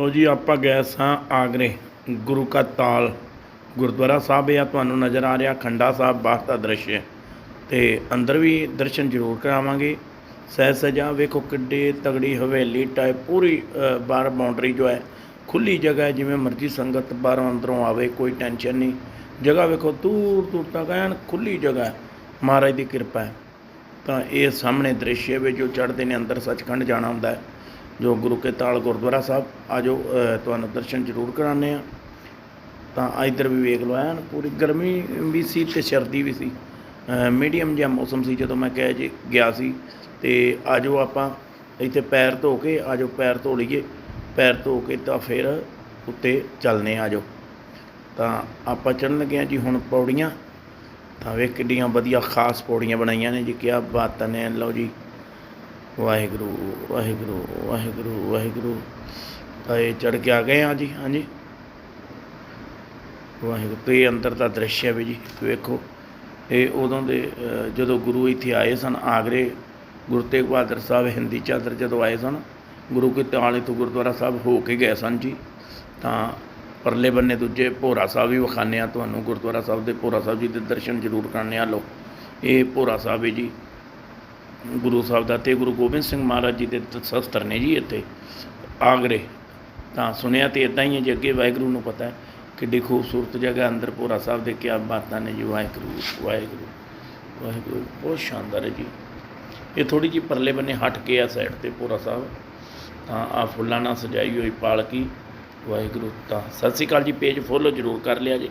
ਲੋ ਜੀ, ਆਪਾਂ ਗਏ ਸਾਂ ਆਗਰੇ, ਗੁਰੂ ਕਾ ਤਾਲ ਗੁਰਦੁਆਰਾ ਸਾਹਿਬ। ਆ, ਤੁਹਾਨੂੰ ਨਜ਼ਰ ਆ ਰਿਹਾ ਖੰਡਾ ਸਾਹਿਬ, ਬਾਹਰ ਦਾ ਦ੍ਰਿਸ਼ ਹੈ। ਤੇ ਅੰਦਰ ਵੀ ਦਰਸ਼ਨ ਜ਼ਰੂਰ ਕਰਾਵਾਂਗੇ। ਸਹਿ ਸਜਾ ਵੇਖੋ ਕਿੱਡੇ ਤਗੜੀ ਹਵੇਲੀ ਟਾਈਪ ਪੂਰੀ ਬਾਹਰ ਬਾਉਂਡਰੀ ਜੋ ਹੈ ਖੁੱਲੀ ਜਗ੍ਹਾ ਹੈ, ਜਿਵੇਂ ਮਰਜ਼ੀ ਸੰਗਤ ਬਾਹਰੋਂ ਅੰਦਰੋਂ ਆਵੇ, ਕੋਈ ਟੈਨਸ਼ਨ ਨਹੀਂ। ਜਗ੍ਹਾ ਵੇਖੋ ਦੂਰ ਦੂਰ ਤੱਕ ਐਨ ਖੁੱਲੀ ਜਗ੍ਹਾ ਹੈ, ਮਹਾਰਾਜ ਦੀ ਕਿਰਪਾ ਹੈ। ਤਾਂ ਇਹ ਸਾਹਮਣੇ ਦ੍ਰਿਸ਼ ਹੈ ਵੀ ਜੋ ਚੜ੍ਹਦੇ ਨੇ, ਅੰਦਰ ਸੱਚਖੰਡ ਜਾਣਾ ਹੁੰਦਾ ਹੈ। ਜੋ ਗੁਰੂ ਕੇ ਤਾਲ ਗੁਰਦੁਆਰਾ ਸਾਹਿਬ ਆਜੋ ਅ, ਤੁਹਾਨੂੰ ਦਰਸ਼ਨ ਜ਼ਰੂਰ ਕਰਾਉਂਦੇ ਆ ਤਾਂ ਇੱਧਰ ਵੀ ਵੇਖ ਲਓ ਐਨ ਪੂਰੀ ਗਰਮੀ ਵੀ ਸੀ ਤੇ ਸਰਦੀ ਵੀ ਸੀ। ਮੀਡੀਅਮ ਜਿਹਾ ਮੌਸਮ ਸੀ ਜਦੋਂ ਮੈਂ ਕਹਿ ਜੀ ਗਿਆ ਸੀ। ਤੇ ਆਜੋ ਆਪਾਂ ਇੱਥੇ ਪੈਰ ਧੋ ਕੇ ਆਜੋ ਪੈਰ ਧੋ ਲਈਏ। ਪੈਰ ਧੋ ਕੇ ਤਾਂ ਫਿਰ ਉੱਤੇ ਚੱਲਨੇ ਆਜੋ। ਤਾਂ ਆਪਾਂ ਚੜ੍ਹਨ ਲੱਗੇ ਹਾਂ ਜੀ ਹੁਣ ਪੌੜੀਆਂ। ਤਾਂ ਵੇਖ ਕਿੱਡੀਆਂ ਵਧੀਆ ਖਾਸ ਪੌੜੀਆਂ ਬਣਾਈਆਂ ਨੇ ਜੀ ਕਿਆ ਬਾਤਾਂ ਨੇ ਲਓ ਜੀ। ਵਾਹਿਗੁਰੂ ਵਾਹਿਗੁਰੂ ਵਾਹਿਗੁਰੂ ਵਾਹਿਗੁਰੂ। ਤਾਂ ਇਹ ਚੜ ਕੇ ਆ ਗਏ ਹਾਂ ਜੀ, ਹਾਂਜੀ। ਵਾਹਿਗੁਰੂ, ਤੇ ਅੰਦਰ ਦਾ ਦ੍ਰਿਸ਼ ਹੈ ਵੀ ਜੀ, ਵੇਖੋ। ਇਹ ਉਦੋਂ ਦੇ ਜਦੋਂ ਗੁਰੂ ਇੱਥੇ ਆਏ ਸਨ, ਆਗਰੇ, ਗੁਰੂ ਤੇਗ ਬਹਾਦਰ ਸਾਹਿਬ ਹਿੰਦੀ ਚਾਦਰ ਜਦੋਂ ਆਏ ਸਨ, ਗੁਰੂ ਕੇ ਤਾਲੇ ਤੋਂ ਗੁਰਦੁਆਰਾ ਸਾਹਿਬ ਹੋ ਕੇ ਗਏ ਸਨ ਜੀ। ਤਾਂ ਪਰਲੇ ਬੰਨੇ ਦੂਜੇ ਭੋਰਾ ਸਾਹਿਬ ਵੀ ਵਿਖਾਉਂਦੇ ਆ ਤੁਹਾਨੂੰ, ਗੁਰਦੁਆਰਾ ਸਾਹਿਬ ਦੇ ਭੋਰਾ ਸਾਹਿਬ ਜੀ ਦੇ ਦਰਸ਼ਨ ਜ਼ਰੂਰ ਕਰਨੇ ਆ ਲੋ ਇਹ ਭੋਰਾ ਸਾਹਿਬ ਹੈ ਜੀ। ਗੁਰੂ ਸਾਹਿਬ ਦਾ ਤੇ ਗੁਰੂ ਗੋਬਿੰਦ ਸਿੰਘ ਮਹਾਰਾਜ ਜੀ ਦੇ ਸ਼ਸਤਰ ਨੇ ਜੀ ਇੱਥੇ ਆਗਰੇ। ਤਾਂ ਸੁਣਿਆ ਤੇ ਇਦਾਂ ਹੀ ਹੈ ਜੇ, ਅੱਗੇ ਵਾਹਿਗੁਰੂ ਨੂੰ ਪਤਾ ਹੈ, ਕਿੱਡੀ ਖੂਬਸੂਰਤ ਜਗ੍ਹਾ ਅੰਦਰ ਭੋਰਾ ਸਾਹਿਬ ਦੇ ਕਿਆ ਬਾਤਾਂ ਨੇ ਜੀ, ਵਾਹਿਗੁਰੂ ਵਾਹਿਗੁਰੂ ਵਾਹਿਗੁਰੂ, ਬਹੁਤ ਸ਼ਾਨਦਾਰ ਹੈ ਜੀ। ਇਹ ਥੋੜੀ ਜਿਹੀ ਪਰਲੇ ਬੰਨੇ ਹਟ ਕੇ ਆ ਸਾਈਡ ਤੇ ਭੋਰਾ ਸਾਹਿਬ। ਤਾਂ ਆ ਫੁੱਲਾਂ ਨਾਲ ਸਜਾਈ ਹੋਈ ਪਾਲਕੀ, ਵਾਹਿਗੁਰੂ, ਤਾਂ ਸਤਿ ਸ਼੍ਰੀ ਅਕਾਲ ਜੀ, ਪੇਜ ਫੋਲੋ ਜ਼ਰੂਰ ਕਰ ਲਿਆ ਜੀ।